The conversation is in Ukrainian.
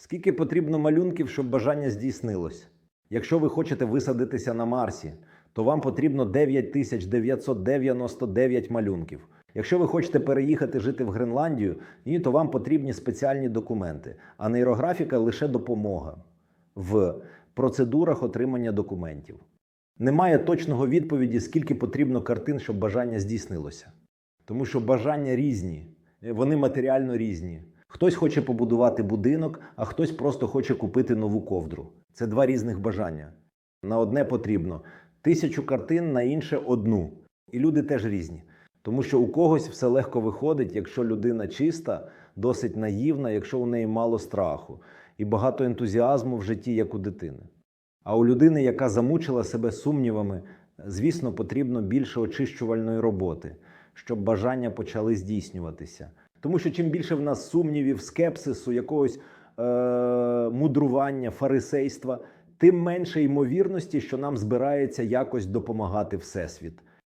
Скільки потрібно малюнків, щоб бажання здійснилось? Якщо ви хочете висадитися на Марсі, то вам потрібно 9999 малюнків. Якщо ви хочете переїхати жити в Гренландію, ні, то вам потрібні спеціальні документи, а нейрографіка лише допомога в процедурах отримання документів. Немає точного відповіді, скільки потрібно картин, щоб бажання здійснилося. Тому що бажання різні, вони матеріально різні. Хтось хоче побудувати будинок, а хтось просто хоче купити нову ковдру. Це два різних бажання. На одне потрібно тисячу картин, на інше одну. І люди теж різні. Тому що у когось все легко виходить, якщо людина чиста, досить наївна, якщо у неї мало страху і багато ентузіазму в житті, як у дитини. А у людини, яка замучила себе сумнівами, звісно, потрібно більше очищувальної роботи, щоб бажання почали здійснюватися. Тому що чим більше в нас сумнівів, скепсису, якогось е- мудрування, фарисейства, тим менше ймовірності, що нам збирається якось допомагати Всесвіт.